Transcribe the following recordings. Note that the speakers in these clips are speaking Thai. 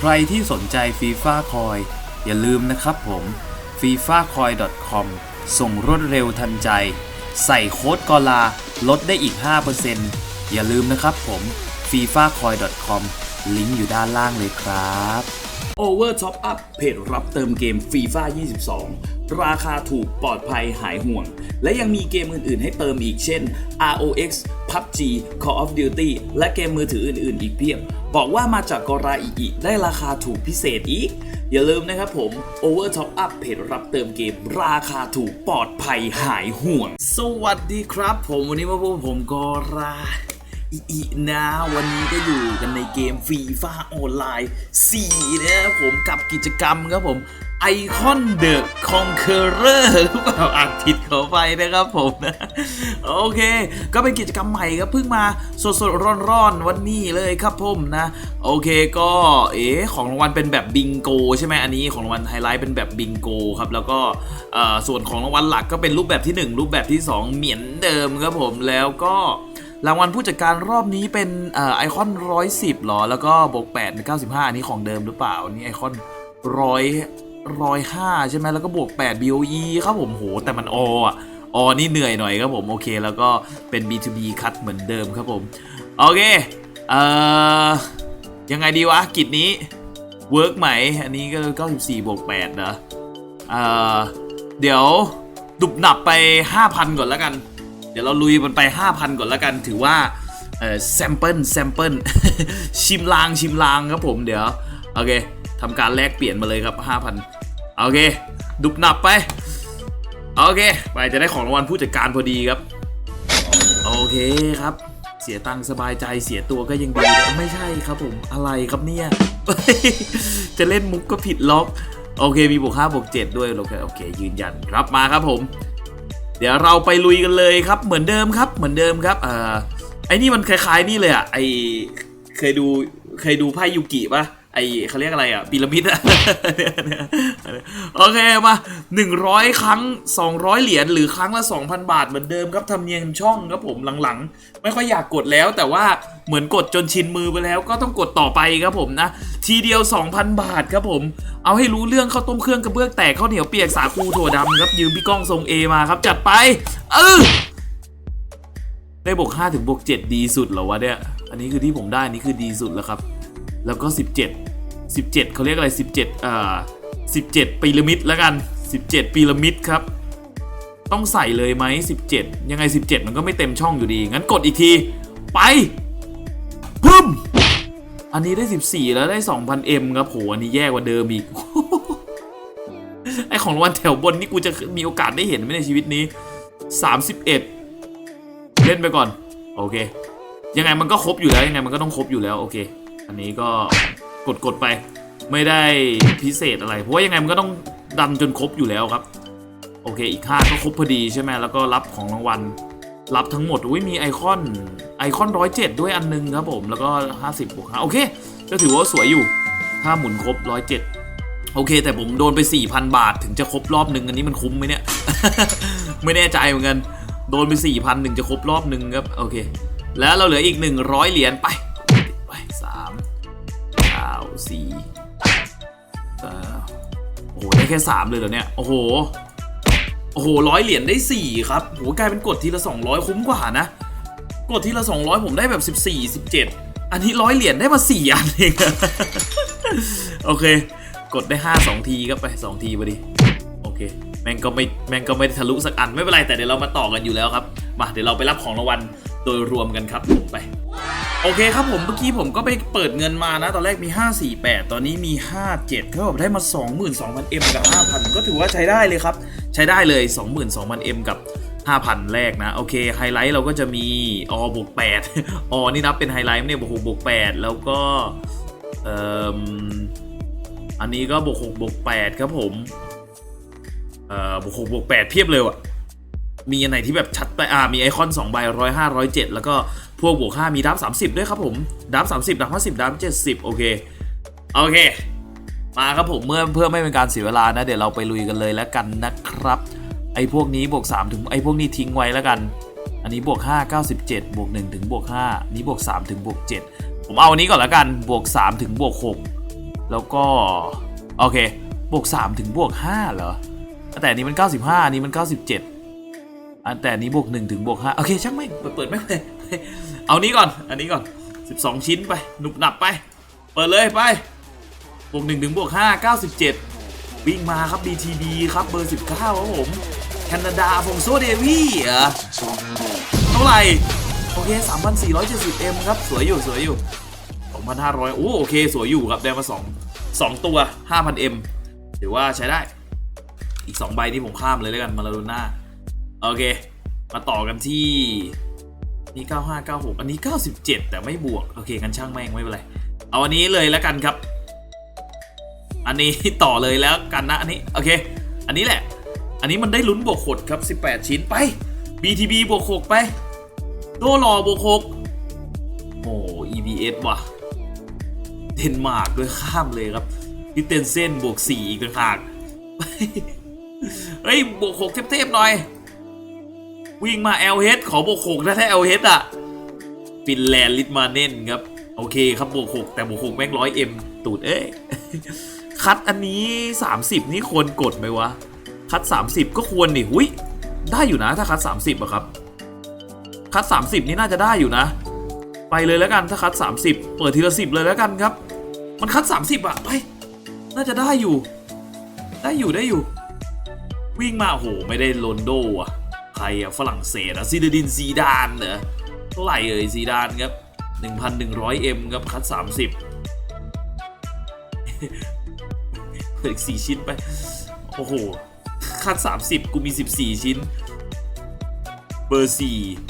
ใครที่สนใจฟีฟ่าคอยอย่าลืมนะครับผม f i f a c o i com ส่งรวดเร็วทันใจ ใส่โค้ดกอลาลดได้อีก 5%อย่าลืมนะครับผม f i f a c o i com ลิงก์อยู่ด้านล่างเลยครับ Over Top Up เพจรับเติมเกม FIFA 22 ราคาถูกปลอดภัยหายห่วง และยังมีเกมอื่น ๆ ให้เติมอีกเช่น ROX PUBG Call of Duty และเกมมือถืออื่น ๆ อีกเพียบ บอกว่ามาจากกราอีอีได้ราคาถูกพิเศษอีก อย่าลืมนะครับผม Over Top Up เพจรับเติมเกม ราคาถูกปลอดภัยหายห่วง สวัสดีครับ ผมวันนี้มาพบผมกราอีอีนะวันนี้ก็อยู่กันในเกมฟีฟ่าออนไลน์4นะครับผมกับกิจกรรมครับผม ไอคอนเดอะคอนเคอร์เรอร์หรือเปล่าอ่านผิดเขาไปนะครับผมนะ โอเค ก็เป็นกิจกรรมใหม่ครับเพิ่งมาสดสดร้อนร้อนๆวันนี้เลยครับผมนะ โอเคก็เอ๋ของรางวัลเป็นแบบบิงโกใช่ไหมอันนี้ของรางวัลไฮไลท์เป็นแบบบิงโกครับแล้วก็ส่วนของรางวัลหลักก็เป็นรูปแบบที่หนึ่งรูปแบบที่สองเหมือนเดิมครับผมแล้วก็รางวัลผู้จัดการรอบนี้เป็นอไอคอนร้อยสิบหรอ แล้วก็บวก8เป็น95อันนี้ของเดิมหรือเปล่าอันนี้ไอคอนร้อย ร้อยห้าใช่ไหมแล้วก็บวก8 BOE ครับผมโห แต่มันออะอนี่เหนื่อยหน่อยครับผม โอเค แล้วก็เป็น B2B คัดเหมือนเดิมครับผม โอเค เอ่อ ยังไงดีวะ กิจนี้เวิร์กไหม อันนี้ก็94บวก8นะเอ่อ เดี๋ยวดุบหนับไป 5,000 ก่อนแล้วกัน เดี๋ยวเราลุยมันไป 5,000 ก่อนแล้วกัน ถือว่า เอ่อแซมเปิลแซมเปิลชิมลางชิมลางครับผม เดี๋ยว โอเคทำการแลกเปลี่ยนมาเลยครับ 5,000 โอเค ดุบหนับไป โอเค ไปจะได้ของรางวัลผู้จัดการพอดีครับ โอเคครับ เสียตังค์สบายใจเสียตัวก็ยังดี ไม่ใช่ครับผมอะไรครับเนี่ย จะเล่นมุกก็ผิดล็อก โอเคมีบวก5บวก7ด้วยโอเคโอเค ยืนยันครับมาครับผม เดี๋ยวเราไปลุยกันเลยครับ เหมือนเดิมครับ เหมือนเดิมครับเอ่อไอ้นี่มันคล้ายๆนี่เลยอะไอเคยดูเคยดูไพ่ยูกิปะ ไอเขาเรียกอะไรอะพีระมิดอะโอเคมา 100 ครั้ง 200 เหรียญหรือครั้งละ 2,000 บาทเหมือนเดิมครับทำเนียมช่องครับผมหลังๆ ไม่ค่อยอยากกดแล้ว แต่ว่าเหมือนกดจนชินมือไปแล้วก็ต้องกดต่อไปครับผมนะ ทีเดียว 2,000 บาทครับผม เอาให้รู้เรื่องข้าวต้มเครื่องกระเบื้องแตกข้าวเหนียวเปียกสาคูถั่วดำครับยืมพี่ก้องทรงเอมาครับจัดไป เออได้บวก5ถึงบวก7ดีสุดเหรอวะเนี่ยอันนี้คือที่ผมได้นนี้คือดีสุดแล้วครับ แล้วก็ 17 17เขาเรียกอะไร 17เอ่อ17พีระมิดแล้วกัน 17พีระมิดครับ ต้องใส่เลยไหม17 ยังไง 17 มันก็ไม่เต็มช่องอยู่ดี งั้นกดอีกที ไปพึ่มอันนี้ได้ 14 แล้วได้ 2,000M ครับโหอันนี้แย่กว่าเดิมอีก ไอของรางวัลแถวบนนี่กูจะมีโอกาสได้เห็นไหมในชีวิตนี้ 31 เล่นไปก่อน โอเค ยังไงมันก็ครบอยู่แล้ว ยังไงมันก็ต้องครบอยู่แล้ว โอเค อันนี้ก็กดกดไป ไม่ได้พิเศษอะไร เพราะว่ายังไงมันก็ต้องดันจนครบอยู่แล้วครับ โอเคอีกห้าก็ครบพอดีใช่ไหมแล้วก็รับของรางวัลรับทั้งหมดอุ้ยมีไอคอนไอคอนร้อยเจ็ดด้วยอันนึงครับผมแล้วก็ 50บวกห้าโอเคก็ถือว่าสวยอยู่ ถ้าหมุนครบร้อยเจ็ดโอเค แต่ผมโดนไป 4,000 บาท ถึงจะครบรอบหนึ่งอันนี้มันคุ้มไหมเนี่ย ไม่แน่ใจเหมือนกัน โดนไป 4,000ถึงจะครบรอบหนึ่งครับ โอเค แล้วเราเหลืออีก 100 เหรียญไป สี่โอ้โห ได้แค่3เลยเหรอเนี่ย โอ้โห โอ้โหร้อยเหรียญได้4ครับโหกลายเป็นกดทีละ200คุ้มกว่านะ กดทีละ200ผมได้แบบ14 17อันนี้ร้อยเหรียญได้มา4อันเองโอเค กดได้5 2ทีก็ไป2ทีพอดีโอเค แม่งก็ไม่แม่งก็ไม่ทะลุสักอันไม่เป็นไรแต่เดี๋ยวเรามาต่อกันอยู่แล้วครับ มาเดี๋ยวเราไปรับของรางวัลโดยรวมกันครับไป โอเคครับผมเมื่อกี้ผมก็ไปเปิดเงินมานะ ตอนแรกมี 548 ตอนนี้มี 57เขาบอกได้มา 22,000 M กับ 5,000 ก็ถือว่าใช้ได้เลยครับ ใช้ได้เลย 22,000 M กับ 5,000 แรกนะ โอเค ไฮไลท์เราก็จะมีอบวก8อนี่นับเป็นไฮไลท์เนี่ยบวก6บวก8แล้วก็เอ่ออันนี้ก็บวก6บวก8ครับผมเอ่อบวก6บวก8เพียบเลยว่ะมีอันไหนที่แบบชัดไปอ่ามีไอคอน2ใบร้อยห้าร้อยเจ็ดแล้วก็ พวกบวก5มีดับ30ด้วยครับผมดับ30ดับ50ดับ70โอเคโอเค มาครับผมเมื่อเพื่อไม่เป็นการเสียเวลานะ เดี๋ยวเราไปลุยกันเลยแล้วกันนะครับ ไอ้พวกนี้บวก3ถึงไอ้พวกนี้ทิ้งไว้แล้วกัน อันนี้บวก5 97บวก1ถึงบวก5นี้บวก3ถึงบวก7ผมเอาอันนี้ก่อนแล้วกันบวก3ถึงบวก6แล้วก็โอเคบวก3ถึงบวก5เหรอแต่อันนี้มัน 95อันนี้มัน 97อันแต่อันนี้บวก1ถึงบวก5โอเคช่างไม่เปิดเปิดไม่งเลย เอานี้ก่อน อันนี้ก่อน 12 ชิ้นไปหนุบหนับไป เปิดเลยไป บวก1ถึงบวก5 97 วิ่งมาครับ BTD ครับเบอร์ 19ครับผมแคนาดาฟงโซเดวี่เหรอเท่าไหร่ โอเค 3,470M ครับ สวยอยู่สวยอยู่ 2,500 โอ้โอเค สวยอยู่ครับ ได้มา 2 2 ตัว 5,000M ถือว่าใช้ได้ อีก 2 ใบนี่ผมข้ามเลยแล้วกันมาลาโดน่าโอเค มาต่อกันที่ นี่ 95 96 อันนี้ 97 แต่ไม่บวก โอเคกันช่างแม่งไม่เป็นไร เอาอันนี้เลยแล้วกันครับ อันนี้ต่อเลยแล้วกันนะอันนี้โอเค อันนี้แหละ อันนี้มันได้ลุ้นบวกขดครับ 18 ชิ้นไป BTB บวก6ไปโดรอบวก6โอ้ EBS ว่ะเดนมาร์กด้วยข้ามเลยครับพิเตนเส้นบวก 4 อีกต่างหากเฮ้ยบวก 6 เทพๆหน่อย วิ่งมา LH ขอบวก6นะถ้า LH อะฟินแลนด์ลิทมาเน่นครับ โอเคครับบวก6แต่บวก6แม่งร้อยเอ็มตูดเอ้ยคัดอันนี้ 30 นี่ควรกดไหมวะ คัด 30 ก็ควรนี่หุยได้อยู่นะถ้าคัด 30อะครับ คัด 30 นี่น่าจะได้อยู่นะ ไปเลยแล้วกันถ้าคัด 30 เปิดทีละสิบเลยแล้วกันครับ มันคัด 30อะไปน่าจะได้อยู่ ได้อยู่ได้อยู่ วิ่งมาโอ้โหไม่ได้โรนโดอะ ใครอะฝรั่งเศสอะซีดดินซีดานเหรอเท่าไหร่เอ่ยซีดานครับ 1,100M ครับคัด 30เปิดอีก4ชิ้นไป โอ้โห คัด 30 กูมี 14 ชิ้น เบอร์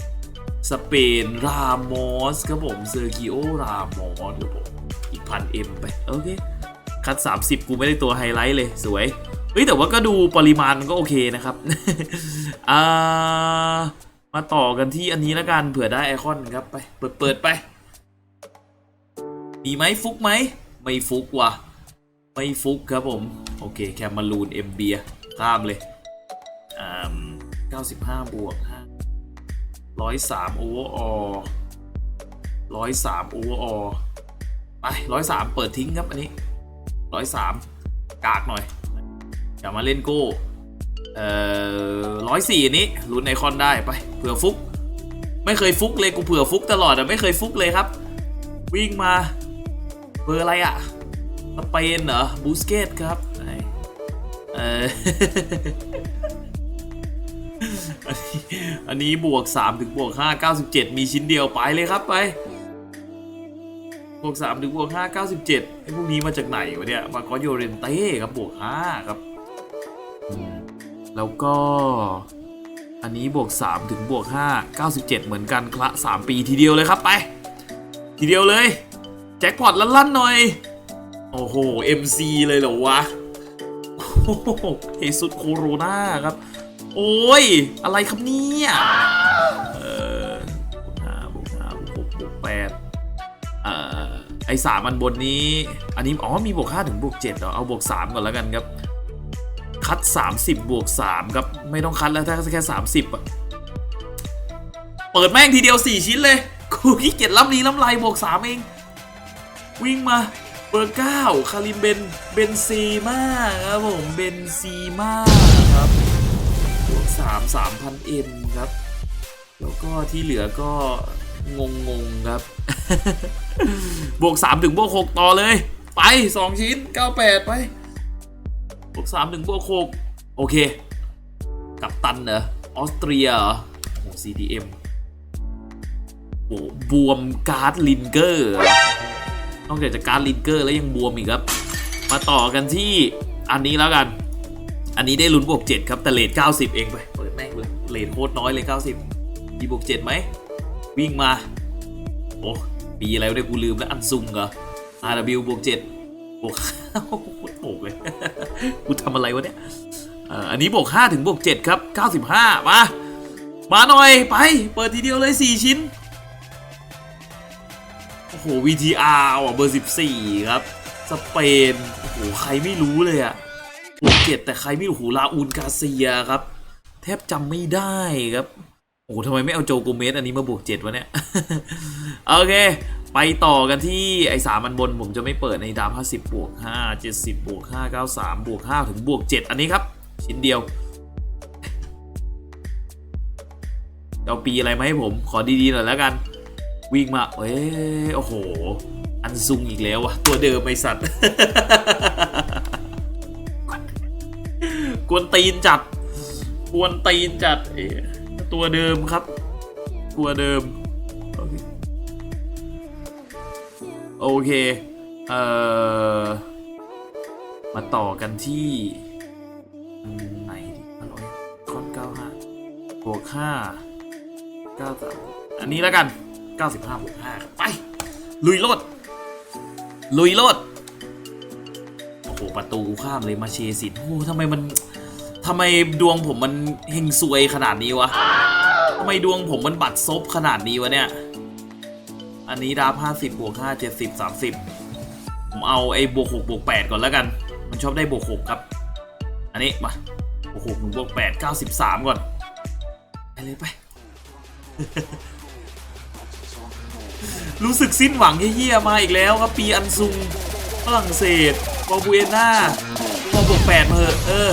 4สเปน รามอสครับผมเซอร์กิโอ รามอสครับผมอีกพันเอ็มไป โอเค คัด 30 กูไม่ได้ตัวไฮไลท์เลยสวย เฮ้ยแต่ว่าก็ดูปริมาณมันก็โอเคนะครับอ่ามาต่อกันที่อันนี้แล้วกันเผื่อได้ไอคอนครับไป เปิดเปิดไป มีไหมฟุกไหม ไม่ฟุกว่ะ ไม่ฟุกครับผม โอเคแคมมารูนเอ็มเบียข้ามเลยอ่า95บวก5 103โอเวอร์ออ103โอเวอร์ออไป103เปิดทิ้งครับอันนี้103กากหน่อย อย่ามาเล่นโก้เอ่อ104อันนี้ลุ้นไอคอนได้ไปเผื่อฟุก ไม่เคยฟุกเลยกูเผื่อฟุกตลอดอะไม่เคยฟุกเลยครับ วิ่งมา เบอร์อะไรอะสเปนเหรอบูสเกตครับไหนเอออันนี้อันนี้บวก3ถึงบวก5 97 มีชิ้นเดียวไปเลยครับไป บวก3ถึงบวก5 97ไอ้พวกนี้มาจากไหนวะเนี่ย มาก็โยเรนเต้ครับบวก5ครับ แล้วก็ อันนี้บวก 3 ถึงบวก 5 97 เหมือนกันคละ3 ปีทีเดียวเลยครับไป ทีเดียวเลย แจ็คพอตลั่นๆหน่อย โอ้โห MC เลยเหรอวะโอ้โหเฮสุดโคโรนาครับ โอ้ย อะไรครับเนี่ยเออบวกห้าบวกห้าบวกหกบวกแปดเอ่อไอสามอันบนนี้ อันนี้ อ๋อ มีบวกห้าถึงบวกเจ็ดเหรอ เอาบวกสามก่อนแล้วกันครับ คัด 30 บวก 3 ครับ ไม่ต้องคัดแล้วถ้าแค่ 30อะเปิดแม่งทีเดียว 4 ชิ้นเลยกูขี้เกียจล้ำลีล้ำไรบวก 3 เอง วิ่งมาเบอร์9คาริมเบนเบนซีมาครับผมเบนซีมาครับบวก3 3,000เอ็มครับ แล้วก็ที่เหลือก็งงงๆครับ บวก3ถึงบวก6ต่อเลย ไป2ชิ้น98ไป บวก3ถึงบวก6โอเค กับตันเหรอออสเตรียเหรอโอ้โห CDM โอ้บวมการ์ดลินเกอร์ นอกจากจะการ์ดลินเกอร์แล้วยังบวมอีกครับ มาต่อกันที่อันนี้แล้วกัน อันนี้ได้ลุ้นบวก7ครับ แต่เลท90 เองไปเปิดแม่งเลยเลทโคตรน้อยเลย 90 มีบวก7ไหม วิ่งมา โอ้ ปีอะไรวะเนี่ยกูลืมแล้วอันซุงเหรอ RW บวก7บวก โอ้โหโกเลย กูทำอะไรวะเนี่ยอันนี้บวก5ถึงบวก7ครับ 95 มา มาหน่อยไป เปิดทีเดียวเลย 4 ชิ้น โอ้โห VTR อะเบอร์ 14 ครับ สเปน โอ้โห ใครไม่รู้เลยอะบวก7แต่ใครไม่รู้โอ้โหลาอูนกาเซียครับ แทบจำไม่ได้ครับ โอ้โหทำไมไม่เอาโจโกเมสอันนี้มาบวก7วะเนี่ย โอเค ไปต่อกันที่ไอ้สามันบนผมจะไม่เปิดในดาวห้าสิบบวกห้าเจ็ดสิบบวกห้าเก้าสามบวกห้าถึงบวกเจ็ดอันนี้ครับ ชิ้นเดียวเอาปีอะไรมาให้ผมขอดีๆหน่อยแล้วกัน วิ่งมาเอ้โอ้โห อันซุงอีกแล้ววะตัวเดิมไอสัตว์กวนตีนจัดกวนตีนจัดตัวเดิมครับ ตัวเดิม เค เอ่อ มาต่อกันที่อันไหนดีอร่อยคอนเก้าห้าบวกห้าเก้าสามอันนี้แล้วกันเก้าสิบห้าบวกห้าไป ลุยโลด ลุยโลด โอ้โห ประตูข้ามเลยมาเชสินโอ้โหทำไมมันทำไมดวงผมมันเฮงซวยขนาดนี้วะทำไมดวงผมมันบัดซบขนาดนี้วะเนี่ย อันนี้ดาบห้าสิบบวกห้าเจ็ดสิบสามสิบผมเอาไอ้บวกหกบวกแปดก่อนแล้วกัน มันชอบได้บวกหกครับ อันนี้มาบวกหกหนึ่งบวกแปดเก้าสิบสามก่อนไปเลยไป รู้สึกสิ้นหวังเยี่ยมาอีกแล้วครับปีอันซุงฝรั่งเศสบอบูเอน่าพอบวกแปดมาเถอะเออ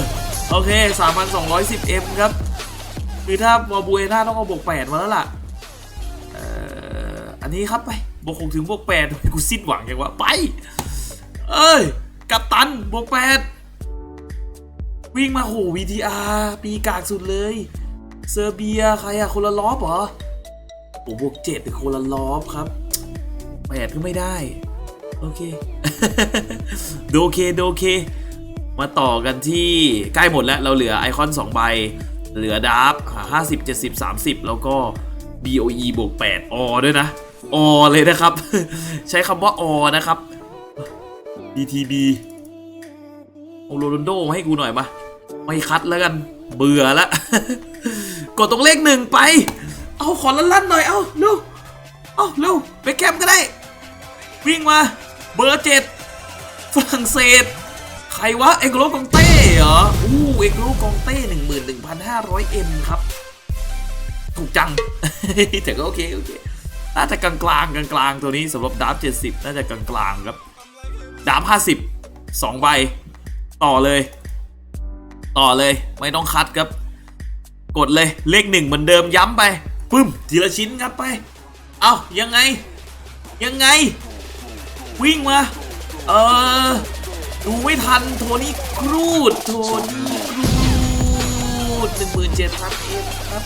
โอเคสามพันสองร้อยสิบเอ็มครับ คือถ้าบอบูเอน่าต้องเอาบวกแปดมาแล้วล่ะ อันนี้ครับไปบวกหกถึงบวกแปดกูสิ้นหวังอย่างว่าไป เอ้ย กัปตันบวกแปดวิ่งมาโห VTR ปีกากสุดเลย เซอร์เบียใครอะคนละล้อบเหรอโอ้บวกเจ็ดเป็นคนละล้อบครับแปดก็ไม่ได้ โอเคโดเคโดเค มาต่อกันที่ใกล้หมดแล้วเราเหลือไอคอน 2 ใบ เหลือดาร์ฟ50 70 30แล้วก็ BOE บวก8อด้วยนะ อเลยนะครับ ใช้คำว่าอนะครับ BTB โอโรนโดมาให้กูหน่อยมา ไม่คัดแล้วกัน เบื่อละกดตรงเลขหนึ่งไป เอาขอลั่นๆหน่อย เอาเร็วเอาเร็วไปแคมก็ได้ วิ่งมา เบอร์เจ็ดฝรั่งเศส ใครวะ เอกโรกองเต้เหรอ อู้เอกโรกองเต้หนึ่งหมื่นหนึ่งพันห้าร้อยเอ็มครับ ถูกจังแต่ก็โอเค โอเค น่าจะกลางกลางกลางกลางๆตัวนี้สำหรับดับเจ็ดสิบน่าจะกลางกลางๆครับดับห้าสิบสองใบ ต่อเลย ต่อเลยไม่ต้องคัดครับ กดเลยเลขหนึ่งเหมือนเดิมย้ำไปปึ้มทีละชิ้นครับไป เอายังไง ยังไง วิ่งมา เออดูไม่ทันโทนี่ครูดโทนี่ครูดหนึ่งหมื่นเจ็ดพันเอ็มครับ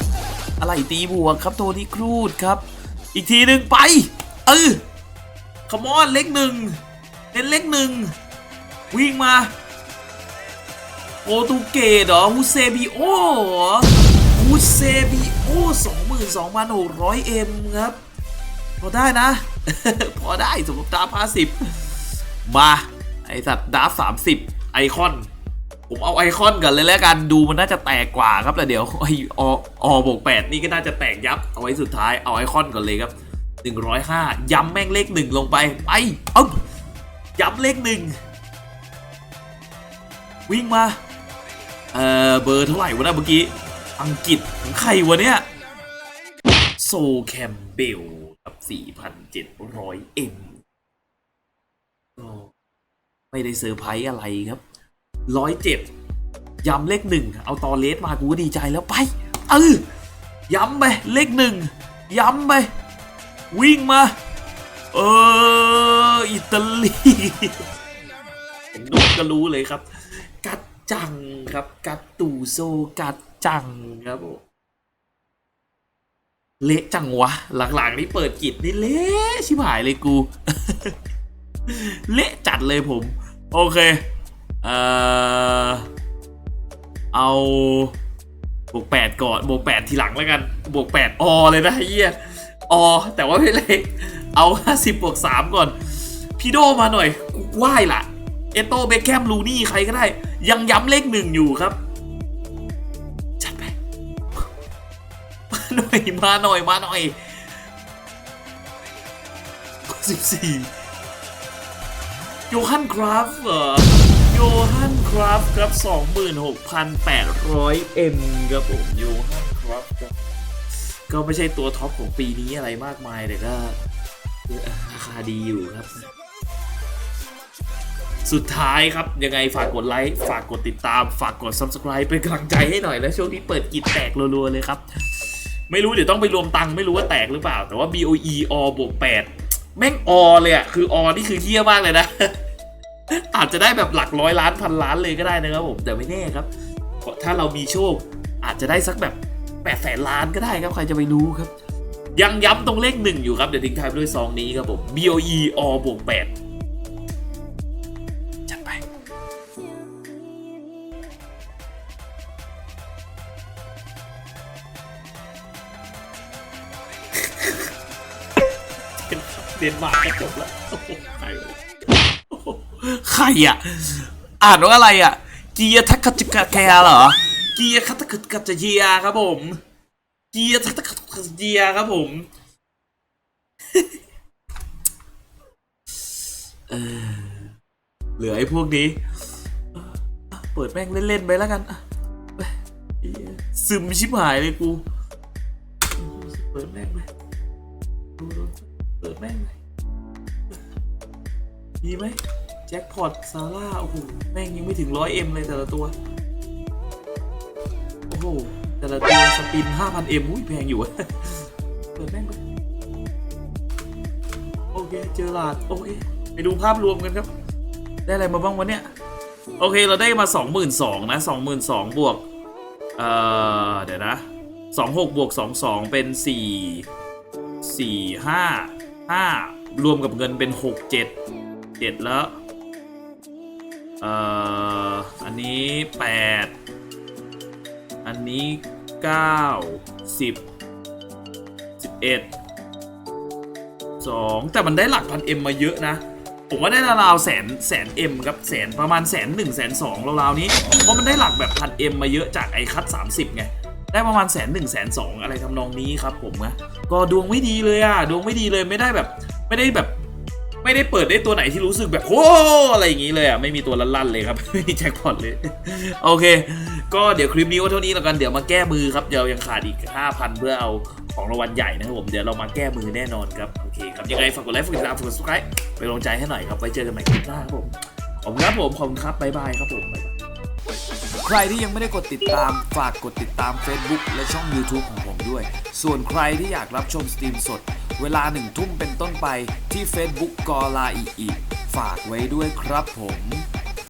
อะไรตีบวกครับโทนี่ครูดครับ อีกทีหนึ่งไป เออขมอนเล็กหนึ่งเน้นเล็กหนึ่งวิ่งมาโปรตุเกสเหรอฮูเซบิโอฮูเซบิโอสองหมื่นสองพันหกร้อยเอ็มครับ พอได้นะ พอได้สมมติดาพาสิบมา ไอสัตว์ดาสามสิบไอคอน ผมเอาไอคอนกันเลยแล้วกันดูมันน่าจะแตกกว่าครับแล้วเดี๋ยวไอออบวกแปดนี่ก็น่าจะแตกยับ เอาไว้สุดท้ายเอาไอคอนก่อนเลยครับหนึ่งร้อยห้าย้ำแม่งเลขหนึ่งลงไปไปเอ้าย้ำเลขหนึ่งวิ่งมาเออเบอร์เท่าไหร่วะนะเมื่อกี้อังกฤษของใครวะเนี่ยโซแคมเบลกับ4,700 m ก็ไม่ได้เซอร์ไพรส์อะไรครับ 107ย้ำเลขหนึ่งเอาตอเลสมากูก็ดีใจแล้วไปเออย้ำไปเลขหนึ่งย้ำไปวิ่งมา เอออิตาลีนโน้ตก็รู้เลยครับ กัดจังครับ กัดตูโซกัดจังครับเละจังวะ หลังๆนี่เปิดกิจนี่เละชิบหายเลยกู เละจัดเลยผม โอเค เอ่อเอาบวกแปดก่อนบวกแปดทีหลังแล้วกันบวกแปดอเลยนะเฮียอแต่ว่าไม่เล็กเอาห้าสิบบวกสามก่อนพี่โดมาหน่อยกูไหว้ล่ะเอโตเบคแคมลูนี่ใครก็ได้ ยังย้ำเลขหนึ่งอยู่ครับจัดไปมาหน่อยมาหน่อยมาหน่อยสิบสี่โยฮันคราฟเหรอ โยฮันคราฟครับสองหมื่นหกพันแปดร้อยเอ็มครับผมโยฮันคราฟครับ ก็ไม่ใช่ตัวท็อปของปีนี้อะไรมากมายแต่ก็ราคาดีอยู่ครับ สุดท้ายครับ ยังไงฝากกดไลค์ ฝากกดติดตาม ฝากกด subscribe เป็นกำลังใจให้หน่อยนะช่วงนี้เปิดกิจแตกรัวๆเลยครับ ไม่รู้เดี๋ยวต้องไปรวมตังค์ไม่รู้ว่าแตกหรือเปล่า แต่ว่า BOE อบวก8แม่งอเลยอะคืออนี่คือเฮี้ยมากเลยนะ อาจจะได้แบบหลักร้อยล้านพันล้านเลยก็ได้นะครับผมแต่ไม่แน่ครับถ้าเรามีโชค อาจจะได้สักแบบ8ปดแสนล้านก็ได้ครับใครจะไปรู้ครับ ยังย้ำตรงเลขหนึ่งอยู่ครับเดี๋ยวทิ้งท้ายด้วยซองนี้ครับผม BOE อบวก8จัดไป เดนมาร์กจบแล้ว ใครอะ อ่านว่าอะไรอะ เกียร์ทักกัจกะแคเหรอ เกียร์คัตกัจกัจเจียครับผม เกียร์ทักกัจกัจเจียครับผมเหลือไอ้พวกนี้ เปิดแม่งเล่นๆไปแล้วกันซึมชิบหายเลยกู เปิดแม่งไปดูดเปิดแม่งไปมีไหม แจ็คพอตซาร่าโอ้โหแม่งยังไม่ถึงร้อยเอ็มเลยแต่ละตัว โอ้โห แต่ละตัวสปินห้าพันเอ็มอุ้ยแพงอยู่เปิดแม่งโอเคเจอหลาดโอเคไปดูภาพรวมกันครับ ได้อะไรมาบ้างวะเนี่ย โอเคเราได้มา 22,000นะ22,000บวกเอ่อเดี๋ยวนะ26บวก22 เป็น 4 4 5 5 รวมกับเงินเป็น 6 7 7 แล้ว เอ่ออันนี้ 8 อันนี้ 9 10 11สองแต่มันได้หลักพันเอ็มมาเยอะนะ ผมว่าได้ราวๆแสนแสนเอ็มครับแสนประมาณแสนหนึ่งแสนสองราวๆนี้ เพราะมันได้หลักแบบพันเอ็มมาเยอะจากไอคัตสามสิบไงได้ประมาณแสนหนึ่งแสนสองอะไรทำนองนี้ครับผมนะก็ดวงไม่ดีเลยอะดวงไม่ดีเลยไม่ได้แบบ ไม่ได้แบบ ไม่ได้เปิดได้ตัวไหนที่รู้สึกแบบโอ้อะไรอย่างนี้เลยอะไม่มีตัวลั่นๆเลยครับไม่มีแจ็คพอตเลยโอเค ก็เดี๋ยวคลิปนี้ก็เท่านี้แล้วกันเดี๋ยวมาแก้มือครับเดี๋ยวยังขาดอีก 5,000 เพื่อเอาของรางวัลใหญ่นะครับผมเดี๋ยวเรามาแก้มือแน่นอนครับโอเคครับยังไงฝากกดไลค์ฝากติดตามฝากกด subscribe ไปนกำลังใจให้หน่อยครับไว้เจอกันใหม่คลิปหน้าครับผมขอบคุณครับผมขอบคุณครับบ๊ายบายครับผมใครที่ยังไม่ได้กดติดตามฝากกดติดตาม Facebook และช่อง YouTube ของผม ด้วย ส่วนใครที่อยากรับชมสตรีมสด เวลาหนึ่งทุ่มเป็นต้นไปที่ Facebook กอลาอีอีฝากไว้ด้วยครับผม